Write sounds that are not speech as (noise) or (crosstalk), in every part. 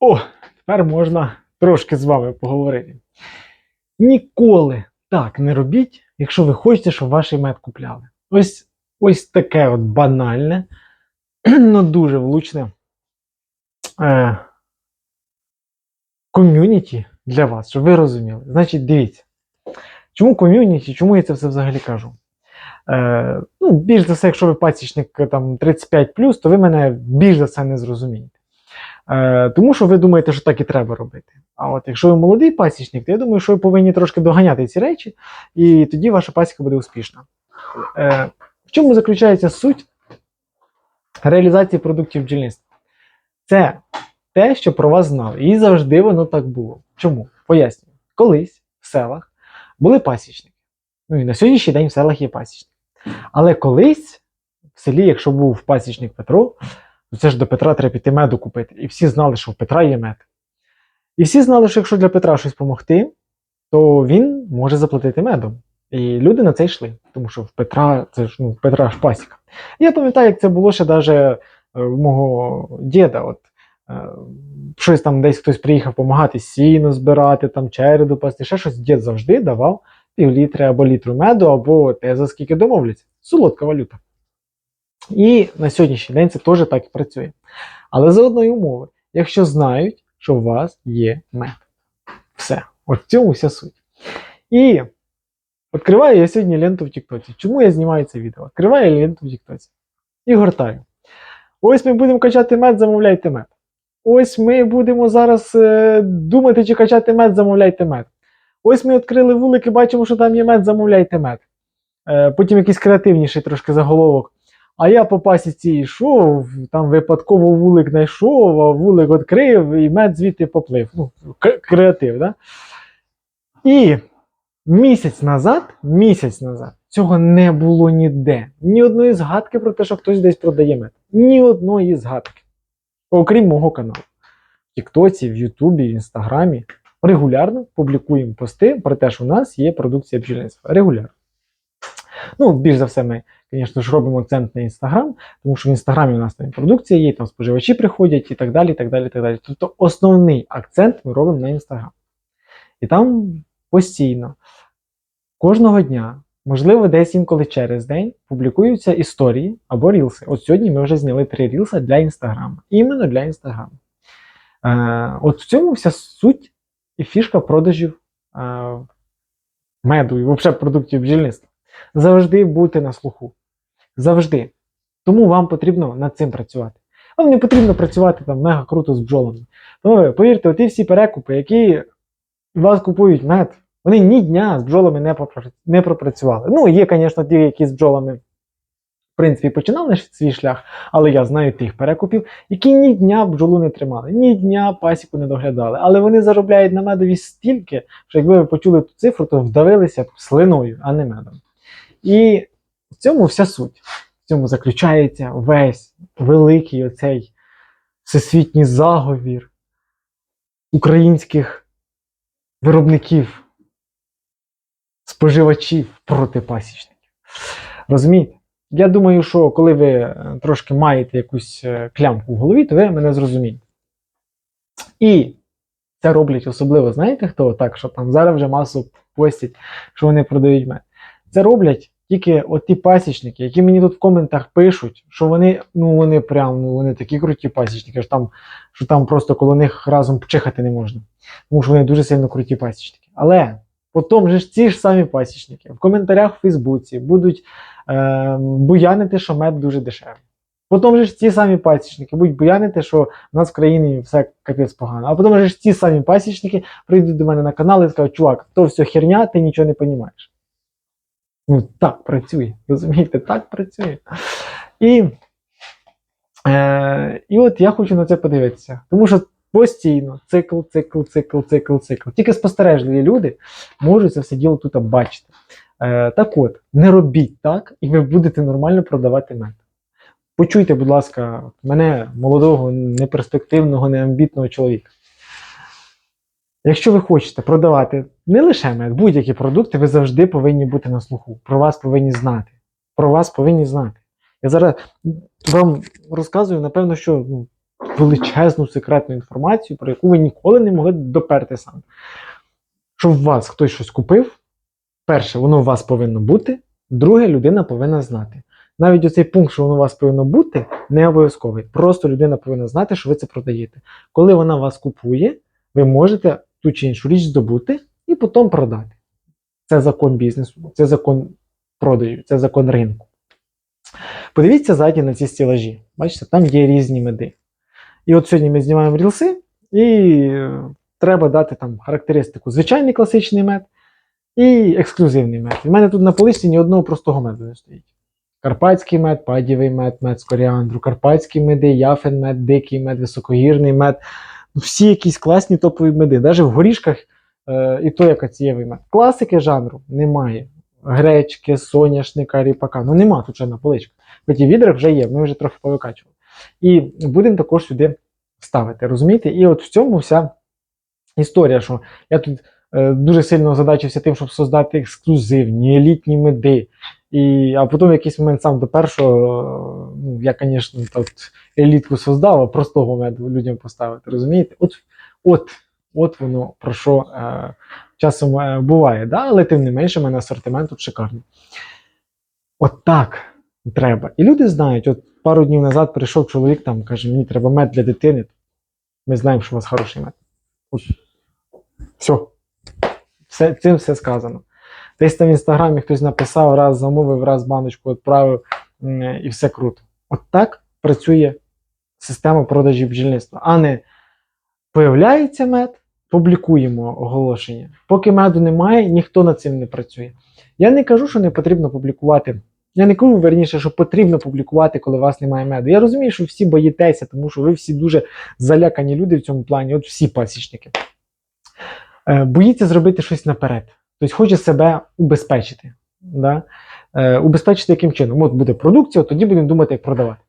О, тепер можна трошки з вами поговорити. Ніколи так не робіть, якщо ви хочете, щоб ваш мед купляли. Ось, ось таке от банальне, (clears throat) ну дуже влучне е, ком'юніті для вас, щоб ви розуміли. Значить, дивіться. Чому ком'юніті, чому я це все взагалі кажу? Е, ну, більш за все, якщо ви пасічник е, там, 35, то ви мене більш за все не зрозумієте. Е, тому що ви думаєте, що так і треба робити. А от якщо ви молодий пасічник, то я думаю, що ви повинні трошки доганяти ці речі, і тоді ваша пасіка буде успішна. В чому заключається суть реалізації продуктів бджільництва? Це те, що про вас знали. І завжди воно так було. Чому? Пояснюю. Колись в селах були пасічники. Ну і на сьогоднішній день в селах є пасічники. Але колись в селі, якщо був пасічник Петро, то це ж до Петра треба піти меду купити. І всі знали, що в Петра є мед. І всі знали, що якщо для Петра щось допомогти, то він може заплатити медом. І люди на це йшли, тому що в Петра це ж ну, Петра ж пасіка. Я пам'ятаю, як це було ще навіть в мого діда. От, е, щось там десь хтось приїхав допомагати сіно збирати, там череду пасти, ще щось дід завжди давав пів літри або літру меду, або те, за скільки домовляться. Солодка валюта. І на сьогоднішній день це теж так і працює. Але за одної умови, якщо знають, що у вас є мед. Все. От в цьому вся суть. І відкриваю я сьогодні ленту в Тіктоці. Чому я знімаю це відео? Відкриваю я ленту в Тіктоці. І гортаю. Ось ми будемо качати мед, замовляйте мед. Ось ми будемо зараз е, думати, чи качати мед, замовляйте мед. Ось ми відкрили вулик і бачимо, що там є мед, замовляйте мед. Е, потім якийсь креативніший трошки заголовок. А я по пасіці йшов, там випадково вулик знайшов, а вулик відкрив і мед звідти поплив. Ну, креатив, да? І місяць назад, місяць назад, цього не було ніде. Ні одної згадки про те, що хтось десь продає мед. Ні одної згадки. Окрім мого каналу. В Тіктоці, в Ютубі, в Інстаграмі. Регулярно публікуємо пости про те, що у нас є продукція бджільництва. Регулярно. Ну, більш за все, ми, звісно ж, робимо акцент на Інстаграм, тому що в Інстаграмі у нас там продукція є, там споживачі приходять і так далі. так далі, так далі. Тобто основний акцент ми робимо на Інстаграм. І там постійно, кожного дня, можливо, десь інколи через день публікуються історії або рілси. От сьогодні ми вже зняли три рілса для Інстаграму. Іменно для Інстаграму. Е, от в цьому вся суть і фішка продажів е, меду і взагалі продуктів бджільництва. Завжди бути на слуху. Завжди. Тому вам потрібно над цим працювати. Вам не потрібно працювати там мега круто з бджолами. Тому повірте, оті всі перекупи, які у вас купують мед, вони ні дня з бджолами не, пропрацювали. Ну, є, звісно, ті, які з бджолами, принципі, починали ж свій шлях, але я знаю тих перекупів, які ні дня бджолу не тримали, ні дня пасіку не доглядали. Але вони заробляють на медові стільки, що якби ви почули ту цифру, то вдавилися б слиною, а не медом. І в цьому вся суть. В цьому заключається весь великий оцей всесвітній заговір українських виробників, споживачів проти пасічників. Розумієте? Я думаю, що коли ви е, трошки маєте якусь е, клямку в голові, то ви мене зрозумієте. І це роблять особливо, знаєте хто? Так, що там зараз вже масу постять, що вони продають мед. Це роблять тільки от ті пасічники, які мені тут в коментах пишуть, що вони, ну вони прям, ну вони такі круті пасічники, що там, що там просто коло них разом чихати не можна. Тому що вони дуже сильно круті пасічники. Але потім же ж ці ж самі пасічники в коментарях в Фейсбуці будуть е, буянити, що мед дуже дешевий. Потім же ж ті самі пасічники будуть буянити, що в нас в країні все капець погано. А потім же ж ті самі пасічники прийдуть до мене на канал і скажуть, чувак, то все херня, ти нічого не розумієш. Ну, так працює, розумієте, так працює. І, е, і от я хочу на це подивитися. Тому що постійно цикл, цикл, цикл, цикл, цикл. Тільки спостережливі люди можуть це все діло тут бачити. Е, так от, не робіть так, і ви будете нормально продавати мед. Почуйте, будь ласка, мене, молодого, неперспективного, неамбітного чоловіка. Якщо ви хочете продавати не лише мед, будь-які продукти, ви завжди повинні бути на слуху. Про вас повинні знати. Про вас повинні знати. Я зараз вам розказую, напевно, що ну, величезну секретну інформацію, про яку ви ніколи не могли доперти сам. Щоб в вас хтось щось купив, перше, воно у вас повинно бути, друге, людина повинна знати. Навіть оцей пункт, що воно у вас повинно бути, не обов'язковий. Просто людина повинна знати, що ви це продаєте. Коли вона вас купує, ви можете ту чи іншу річ здобути і потім продати. Це закон бізнесу, це закон продажу, це закон ринку. Подивіться ззаді на ці стілажі. Бачите, там є різні меди. І от сьогодні ми знімаємо рілси, і е, треба дати там характеристику звичайний класичний мед і ексклюзивний мед. У мене тут на поличці ні одного простого меду не стоїть. Карпатський мед, падівий мед, мед з коріандру, карпатські меди, яфен мед, дикий мед, високогірний мед. Всі якісь класні топові меди. Навіть в горішках е, і той акацієвий мед. Класики жанру немає. Гречки, соняшника, ріпака. Ну нема тут ще на поличках. Хоч і відрах вже є, ми вже трохи повикачували. І будемо також сюди ставити. Розумієте? І от в цьому вся історія, що я тут е, дуже сильно задачився тим, щоб создати ексклюзивні, елітні меди. І, а потім в якийсь момент сам до першого, ну, я, звісно, елітку создав, а простого меду людям поставити. Розумієте? От, от, от воно про що е, часом е, буває. Да? Але тим не менше, в мене асортимент тут шикарний. От так треба. І люди знають, от пару днів назад прийшов чоловік, там каже, мені треба мед для дитини. Ми знаємо, що у вас хороший мед. Все. все. Цим все сказано. Десь там в інстаграмі хтось написав, раз замовив, раз баночку відправив, і все круто. От так працює система продажі бджільництва, а не появляється мед, публікуємо оголошення. Поки меду немає, ніхто над цим не працює. Я не кажу, що не потрібно публікувати. Я не кажу верніше, що потрібно публікувати, коли у вас немає меду. Я розумію, що всі боїтеся, тому що ви всі дуже залякані люди в цьому плані, от всі пасічники. Е, боїться зробити щось наперед. Тобто хоче себе убезпечити. Да? Е, убезпечити яким чином? От буде продукція, тоді будемо думати, як продавати.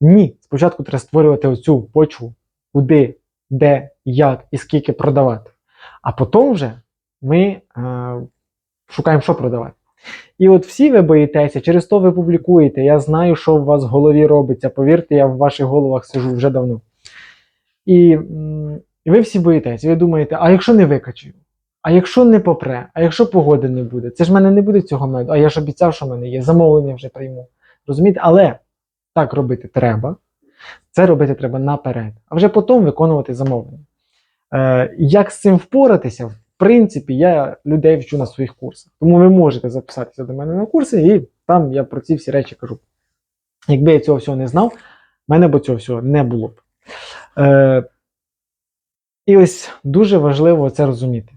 Ні, спочатку треба створювати оцю почву, куди, де, як і скільки продавати. А потім вже ми е, шукаємо, що продавати. І от всі ви боїтеся, через то ви публікуєте. Я знаю, що у вас в голові робиться. Повірте, я в ваших головах сижу вже давно. І, і ви всі боїтеся. Ви думаєте, а якщо не викачаю? А якщо не попре, а якщо погоди не буде, це ж в мене не буде цього меду, а я ж обіцяв, що в мене є, замовлення вже прийму. Розумієте? Але так робити треба. Це робити треба наперед, а вже потім виконувати замовлення. Е, як з цим впоратися? Принципі, я людей вчу на своїх курсах. Тому ви можете записатися до мене на курси, і там я про ці всі речі кажу. Якби я цього всього не знав, в мене б цього всього не було б. Е, і ось дуже важливо це розуміти.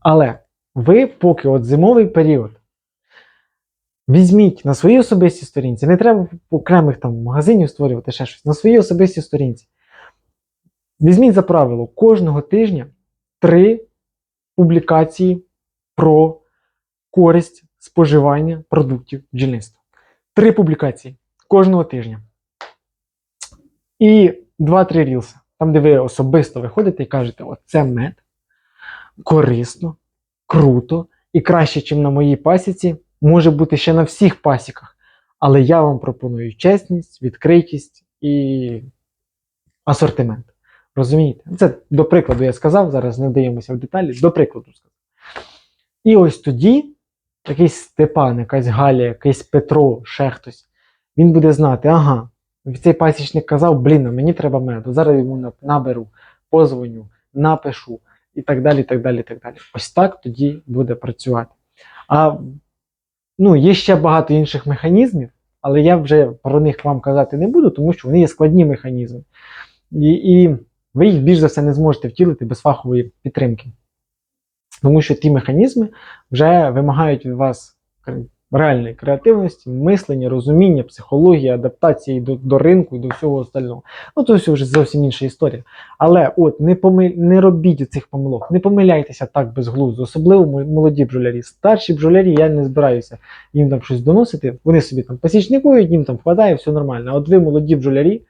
Але ви поки от зимовий період візьміть на своїй особистій сторінці, не треба окремих там магазинів створювати ще щось, на своїй особистій сторінці. Візьміть за правило кожного тижня три публікації про користь споживання продуктів бджільництва. Три публікації кожного тижня. І два-три рілси, там, де ви особисто виходите і кажете, оце мед, корисно, круто і краще, ніж на моїй пасіці, може бути ще на всіх пасіках. Але я вам пропоную чесність, відкритість і асортимент. Розумієте? Це до прикладу я сказав, зараз не даємося в деталі, до прикладу сказав. І ось тоді якийсь Степан, якась Галя, якийсь Петро, ще хтось, він буде знати, ага, цей пасічник казав, блін, а мені треба меду. Зараз йому наберу, позвоню, напишу і так далі. так далі, так далі. Ось так тоді буде працювати. А ну, є ще багато інших механізмів, але я вже про них вам казати не буду, тому що вони є складні механізми. І, і ви їх більш за все не зможете втілити без фахової підтримки. Тому що ті механізми вже вимагають від вас реальної креативності, мислення, розуміння, психології, адаптації до, до ринку і до всього остального. Ну, то все вже зовсім інша історія. Але от не, помиль... не робіть цих помилок, не помиляйтеся так безглуздо, особливо молоді бджолярі. Старші бджолярі, я не збираюся їм там щось доносити. Вони собі там посічникують, їм там вкладає, все нормально. А от ви, молоді бджолярі,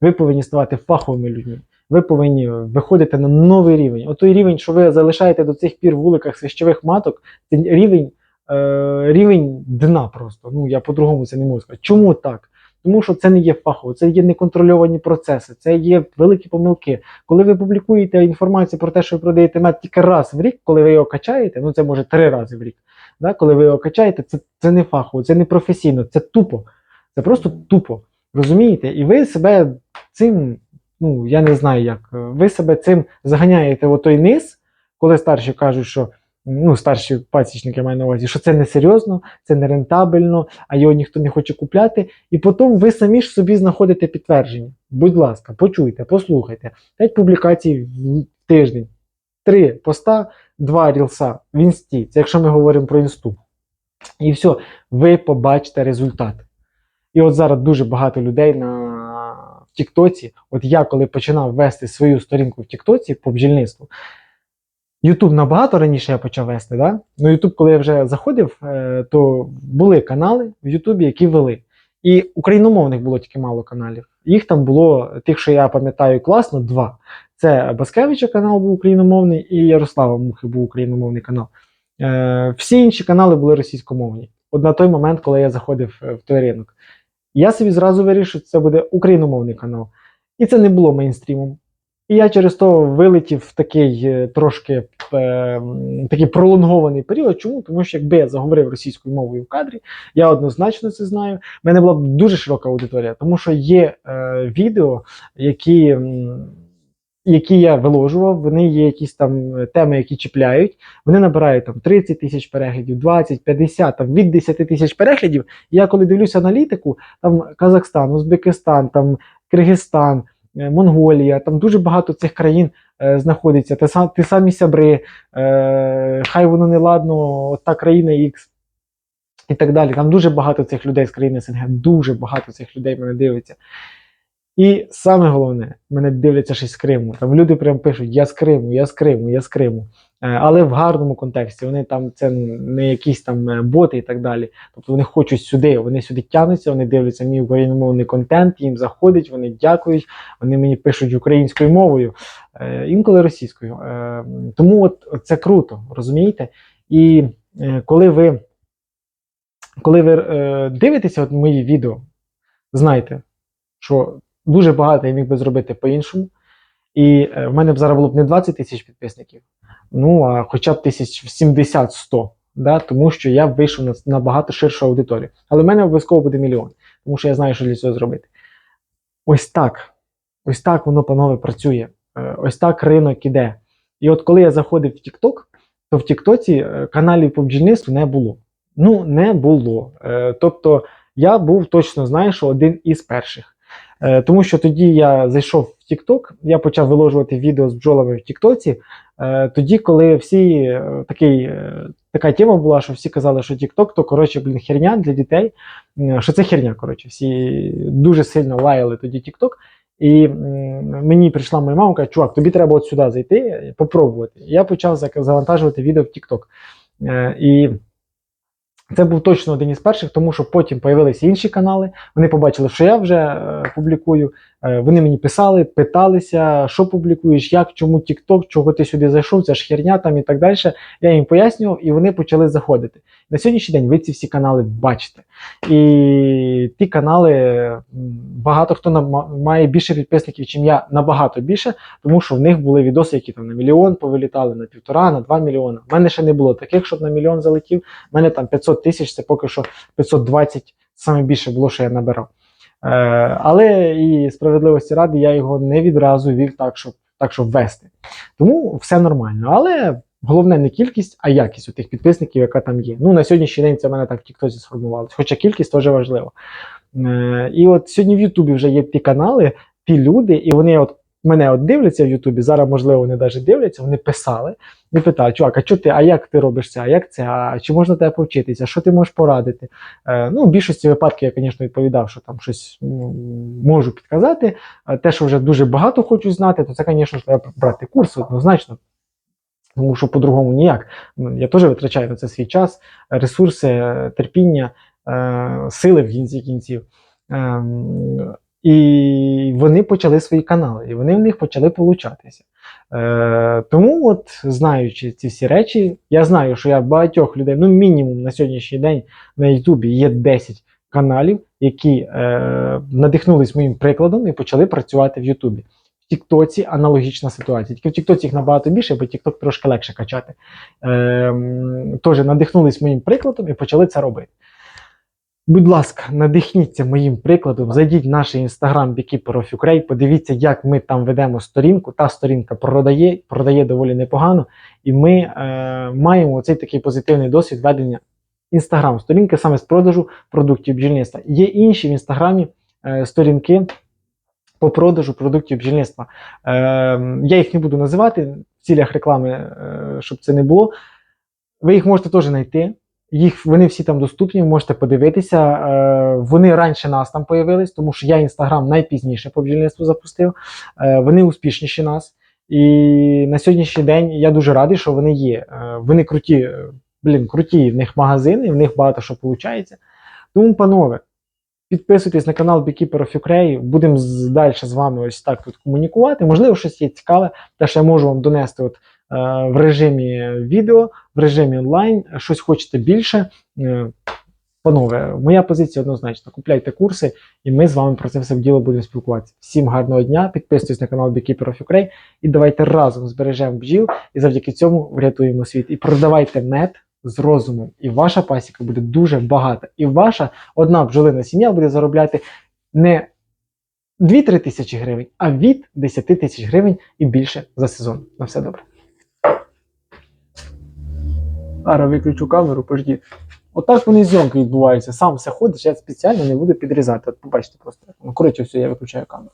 ви повинні ставати фаховими людьми. Ви повинні виходити на новий рівень. От той рівень, що ви залишаєте до цих пір в вуликах свищових маток, це рівень, е, рівень дна просто. Ну я по-другому це не можу сказати. Чому так? тому що це не є фахово, це є неконтрольовані процеси, це є великі помилки. Коли ви публікуєте інформацію про те, що ви продаєте мед тільки раз в рік, коли ви його качаєте, ну це може три рази в рік. Да? Коли ви його качаєте, це, це не фахово, це не професійно, це тупо. Це просто тупо. Розумієте? І ви себе цим, ну я не знаю як, ви себе цим заганяєте в той низ, коли старші кажуть, що ну, старші пасічники маю на увазі, що це не серйозно, це не рентабельно, а його ніхто не хоче купляти. І потім ви самі ж собі знаходите підтвердження. Будь ласка, почуйте, послухайте. 5 публікацій в тиждень, 3 поста, 2 рілса в інсті. Це якщо ми говоримо про інсту. І все, ви побачите результат. І от зараз дуже багато людей на в Тіктоці. От я коли починав вести свою сторінку в Тіктоці по бджільництву, Ютуб набагато раніше я почав вести, да? Ну, Ютуб, коли я вже заходив, е, то були канали в Ютубі, які вели. І україномовних було тільки мало каналів. Їх там було, тих, що я пам'ятаю класно, два. Це Баскевича канал був україномовний, і Ярослава Мухи був україномовний канал. Е, всі інші канали були російськомовні. От на той момент, коли я заходив е, в той ринок. Я собі зразу вирішив, це буде україномовний канал. І це не було мейнстрімом. І я через то вилетів в такий е, трошки е, такий пролонгований період. Чому? Тому що якби я заговорив російською мовою в кадрі, я однозначно це знаю. В мене була б дуже широка аудиторія, тому що є е, відео, які, які я виложував, вони є якісь там е, теми, які чіпляють. Вони набирають там 30 тисяч переглядів, 20, 50, там від 10 тисяч переглядів. Я коли дивлюся аналітику, там Казахстан, Узбекистан, там Киргизстан. е, Монголія, там дуже багато цих країн е, знаходиться. Те, ті самі сябри, е, хай воно не ладно, та країна X і так далі. Там дуже багато цих людей з країни СНГ, дуже багато цих людей мене дивиться. І саме головне, мене дивляться ще з Криму. Там люди прям пишуть: Я з Криму, я з Криму, я з Криму. Е, Але в гарному контексті. Вони там це не якісь там е, боти і так далі. Тобто вони хочуть сюди, вони сюди тягнуться, вони дивляться мій україномовний контент, їм заходить, вони дякують, вони мені пишуть українською мовою, е, інколи російською. Тому от це круто, розумієте? І коли ви, коли ви дивитеся от мої відео, знайте, що дуже багато я міг би зробити по-іншому. І е, в мене б зараз було б не 20 тисяч підписників, ну а хоча б тисяч 70-100, да, тому що я вийшов на набагато ширшу аудиторію. Але в мене обов'язково буде мільйон, тому що я знаю, що для цього зробити. Ось так. Ось так воно, панове, працює. Е, Ось так ринок іде. І от коли я заходив в TikTok, то в Тіктоці е, каналів по бджільництву не було. Ну, не було. Тобто я був точно знаю, що один із перших. Е, Тому що тоді я зайшов в TikTok, я почав виложувати відео з бджолами в Тіктоці. Е, Тоді, коли всі е, такий, така тема була, що всі казали, що TikTok то коротше, блін, херня для дітей. Що це херня, коротше, всі дуже сильно лаяли тоді TikTok. І мені прийшла моя мама, каже, чувак, тобі треба от сюди зайти, попробувати. Я почав завантажувати відео в TikTok. І це був точно один із перших, тому що потім появилися інші канали. Вони побачили, що я вже е, публікую. Е, вони мені писали, питалися, що публікуєш, як, чому TikTok, чого ти сюди зайшов, це ж херня там і так далі. Я їм пояснював, і вони почали заходити. На сьогоднішній день ви ці всі канали бачите. І ті канали, багато хто має більше підписників, чим я, набагато більше, тому що в них були відоси, які там на мільйон повилітали, на півтора, на два мільйона. У мене ще не було таких, щоб на мільйон залетів. У мене там 500 тисяч, це поки що 520, саме більше було, що я набирав. Е, але і справедливості ради я його не відразу вів так, щоб, так, щоб ввести. Тому все нормально. Але головне не кількість, а якість у тих підписників, яка там є. Ну, на сьогоднішній день це в мене так в Тіктозі сформувалося, Хоча кількість теж важлива. Е, і от сьогодні в Ютубі вже є ті канали, ті люди, і вони от мене от дивляться в Ютубі, зараз, можливо, вони навіть дивляться, вони писали і питають, чувак, а що ти, а як ти робиш це, а як це, а чи можна тебе повчитися, що ти можеш порадити? Е, ну, в більшості випадків я, звісно, відповідав, що там щось можу підказати. А те, що вже дуже багато хочу знати, то це, звісно, треба брати курс однозначно. Тому що по-другому ніяк. Ну, Я теж витрачаю на це свій час, ресурси, е, терпіння, е, сили в кінці кінців. І вони почали свої канали, і вони в них почали получатися. Е, тому, от, знаючи ці всі речі, я знаю, що я багатьох людей, ну мінімум на сьогоднішній день на Ютубі є 10 каналів, які е, надихнулись моїм прикладом і почали працювати в Ютубі. В Тіктоці аналогічна ситуація. Тільки в Тіктоці їх набагато більше, бо Тікток трошки легше качати. Е, Теж надихнулись моїм прикладом і почали це робити. Будь ласка, надихніться моїм прикладом, зайдіть в наш інстаграм Beekeeper Ukraine, подивіться, як ми там ведемо сторінку. Та сторінка продає, продає доволі непогано, і ми е, маємо цей такий позитивний досвід ведення інстаграм сторінки саме з продажу продуктів бджільництва. Є інші в інстаграмі е, сторінки по продажу продуктів бджільництва. Е, я їх не буду називати в цілях реклами, е, щоб це не було. Ви їх можете теж знайти. Їх вони всі там доступні, можете подивитися. Е, вони раніше нас там появились, тому що я інстаграм найпізніше по бджільництву запустив. Е, вони успішніші нас. І на сьогоднішній день я дуже радий, що вони є. Е, вони круті, блін, круті в них магазини, в них багато що виходить. Тому, панове, підписуйтесь на канал Beekeeper of Ukraine, будемо далі з вами ось так тут комунікувати. Можливо, щось є цікаве, те, що я можу вам донести от, в режимі відео, в режимі онлайн, щось хочете більше. Е, Панове, моя позиція однозначна. Купляйте курси, і ми з вами про це все в діло будемо спілкуватися. Всім гарного дня, підписуйтесь на канал Beekeeper of Ukraine і давайте разом збережемо бджіл і завдяки цьому врятуємо світ. І продавайте мед з розумом, і ваша пасіка буде дуже багата. І ваша одна бджолина сім'я буде заробляти не 2-3 тисячі гривень, а від 10 тисяч гривень і більше за сезон. На все добре. Зараз виключу камеру, пождіть. Отак вони зйомки відбуваються. Сам все ходиш, я спеціально не буду підрізати. От побачите просто. Ну, коротше, все, я виключаю камеру.